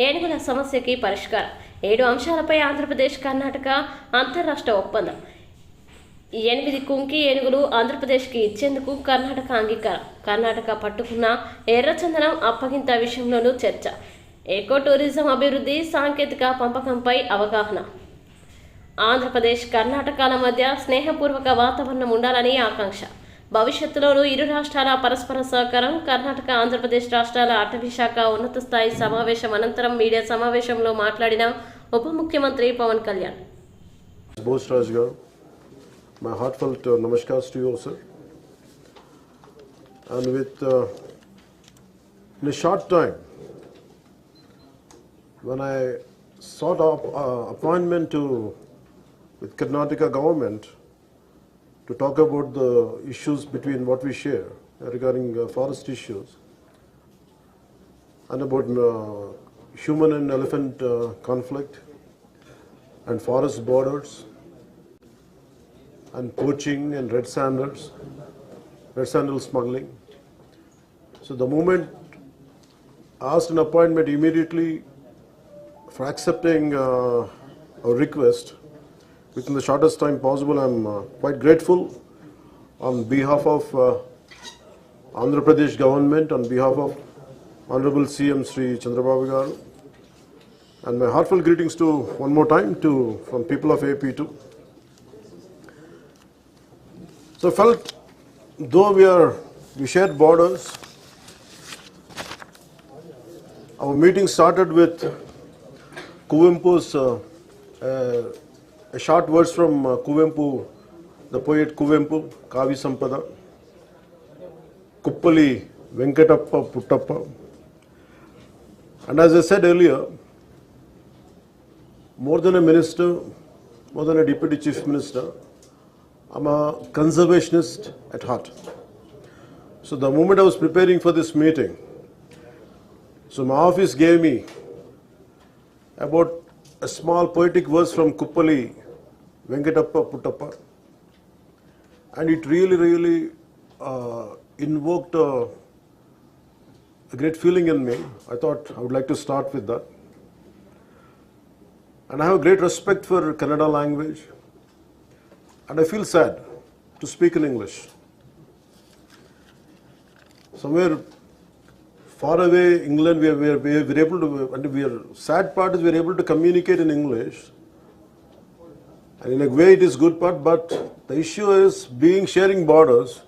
ఏనుగుల సమస్యకి పరిష్కారం. ఏడు అంశాలపై ఆంధ్రప్రదేశ్ కర్ణాటక అంతర్రాష్ట్ర ఒప్పందం. ఎనిమిది కుంకి ఏనుగులు ఆంధ్రప్రదేశ్కి ఇచ్చేందుకు కర్ణాటక అంగీకారం. కర్ణాటక పట్టుకున్న ఎర్రచందనం అప్పగింత విషయంలోనూ చర్చ. ఎకో టూరిజం అభివృద్ధి సాంకేతిక పంపకంపై అవగాహన. ఆంధ్రప్రదేశ్ కర్ణాటకల మధ్య స్నేహపూర్వక వాతావరణం ఉండాలని ఆకాంక్ష. భవిష్యత్తులోనూ ఇరు రాష్ట్రాల పరస్పర సహకారం కర్ణాటక ఆంధ్రప్రదేశ్ రాష్ట్రాల అటవీ శాఖ ఉన్నత స్థాయి సమావేశం అనంతరం మీడియా సమావేశంలో మాట్లాడిన ఉప ముఖ్యమంత్రి Pawan Kalyan Bose Raj Garu. My heartfelt uh, namaskars to you, sir. And with, uh, in a short time, when I sought up uh, appointment to with Karnataka government to talk about the issues between what we share regarding uh, forest issues and about uh, human and elephant uh, conflict and forest borders and poaching and red sandals, red sandal smuggling. So the moment asked an appointment immediately for accepting uh, a request within the shortest time possible, I'm uh, quite grateful on behalf of uh, Andhra Pradesh government, on behalf of Honorable CM Sri Chandrababu Garu, and my heartfelt greetings to one more time to from people of AP too. So felt though we are we shared borders, our meeting started with Kuvempu's uh, uh, short words from uh, Kuvempu, the poet Kuvempu, Kavi Sampada, Kuppali Venkatappa Puttappa. And as I said earlier, more than a minister, more than a deputy chief minister, I'm a conservationist at heart. So the moment I was preparing for this meeting, so my office gave me about a small poetic verse from Kuppali, Venkatappa Puttappa, and it really, really uh, invoked a, a great feeling in me. I thought I would like to start with that. And I have a great respect for Kannada language. And I feel sad to speak in English. Somewhere far away, England, we are, we are, we are able to, and we are, sad part is we are able to communicate in English. And in a way, it is good part, but the issue is being sharing borders.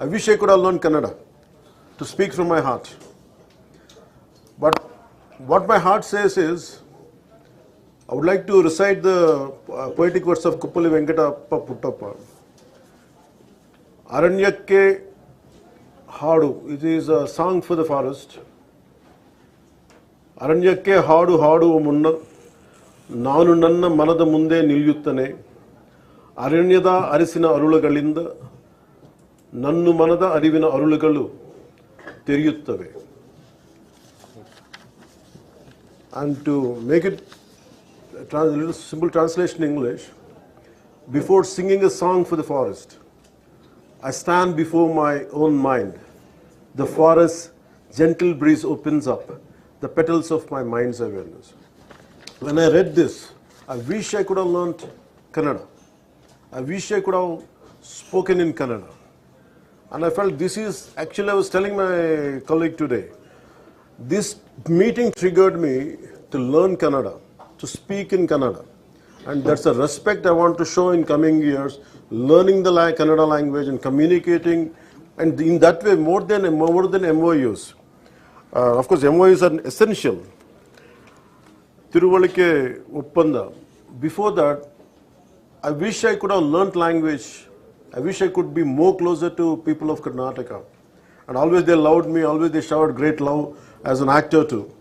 I wish I could have learned Kannada to speak from my heart. But what my heart says is, I would like to recite the uh, poetic words of Kuppali Venkatappa Puttappa. Aranyakke Hadu. It is a song for the forest. Aranyakke Hadu Hadu Munna. ನಾನು ನನ್ನ ಮನದ ಮುಂದೆ ನಿಲ್ಲುತ್ತನೆ. ಅರಣ್ಯದ ಅರಿಸಿನ ಅರುಳುಗಳಿಂದ ನನ್ನ ಮನದ ಅರಿವಿನ ಅರುಳುಗಳು ತೆರೆಯುತ್ತವೆ. And to make it simple translation English before singing a song for the forest I stand before my own mind the forest gentle breeze opens up the petals of my mind's awareness. When I read this, I wish I could have learned Kannada. I wish I could have spoken in Kannada. And I felt this is actually, I was telling my colleague today, this meeting triggered me to learn Kannada, to speak in Kannada. And that's a respect I want to show in coming years, learning the Kannada language and communicating, and in that way, more than more than MOUs. Uh, of course, MOUs are essential. Tiruvalike Uppanda. Before that, I wish I could have learnt language. I wish I could be more closer to people of Karnataka. And always they loved me, always they showered great love as an actor too.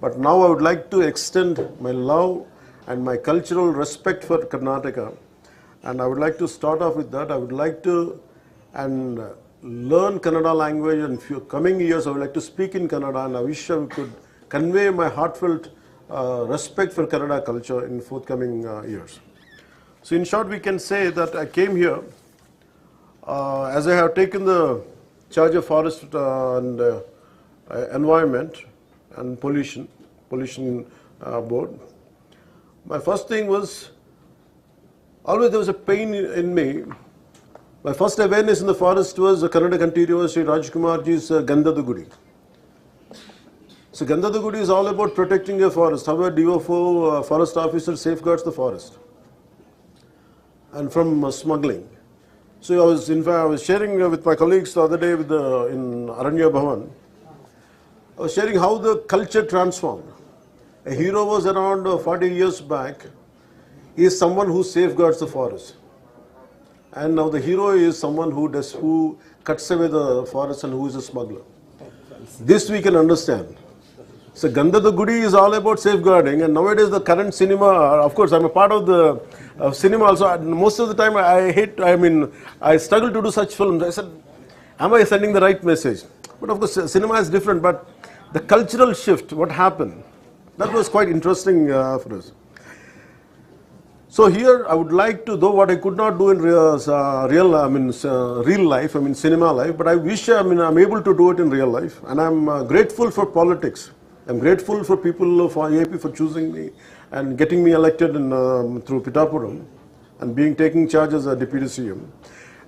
But now I would like to extend my love and my cultural respect for Karnataka. And I would like to start off with that. I would like to and uh, learn Kannada language and few coming years I would like to speak in Kannada and I wish I could convey my heartfelt respect for Kannada culture in forthcoming uh, years. So in short we can say that I came here uh, as I have taken the charge of forest uh, and uh, uh, environment and pollution, Pollution uh, Board. My first thing was always there was a pain in me. My first awareness in the forest was the Kannada continuous Sri Rajkumarji's uh, Gandhadugudi. So Gandhadugudi is all about protecting a forest, how a DFO uh, forest officer safeguards the forest and from uh, smuggling. So I was in fact I was sharing uh, with my colleagues the other day with the, in Aranya Bhavan. I was sharing how the culture transformed. A hero was around uh, 40 years back. He is someone who safeguards the forest. And now the hero is someone who does who cuts away the forest and who is a smuggler. This we can understand. So Gandha the is all about safeguarding, and nowadays the current cinema. Of course, I'm a part of the uh, cinema also. Most of the time, I hate. I mean, I struggle to do such films. I said, am I sending the right message? But of course, cinema is different. But the cultural shift, what happened, that was quite interesting uh, for us. So here I would like to, though what I could not do in real, uh, real I mean, uh, real life, I mean, cinema life, but I wish, I mean, I'm able to do it in real life. And I'm uh, grateful for politics. I'm grateful for people of IAP for choosing me and getting me elected in, um, through Pitapuram and being taking charge as a deputy CM.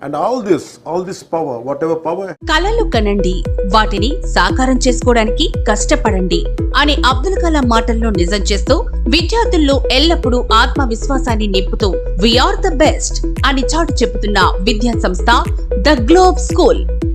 And all this, all this power, whatever power కలలు కనండి వాటిని సాకారం చేసుకోవడానికి కష్టపడండి అని అబ్దుల్ కలాం మాటల్లో నిజం చేస్తూ విద్యార్థుల్లో ఎల్లప్పుడూ ఆత్మవిశ్వాసాన్ని నింపుతూ వీఆర్ ద బెస్ట్ అని చాటు చెబుతున్న విద్యా సంస్థ ద గ్లోబ్ స్కూల్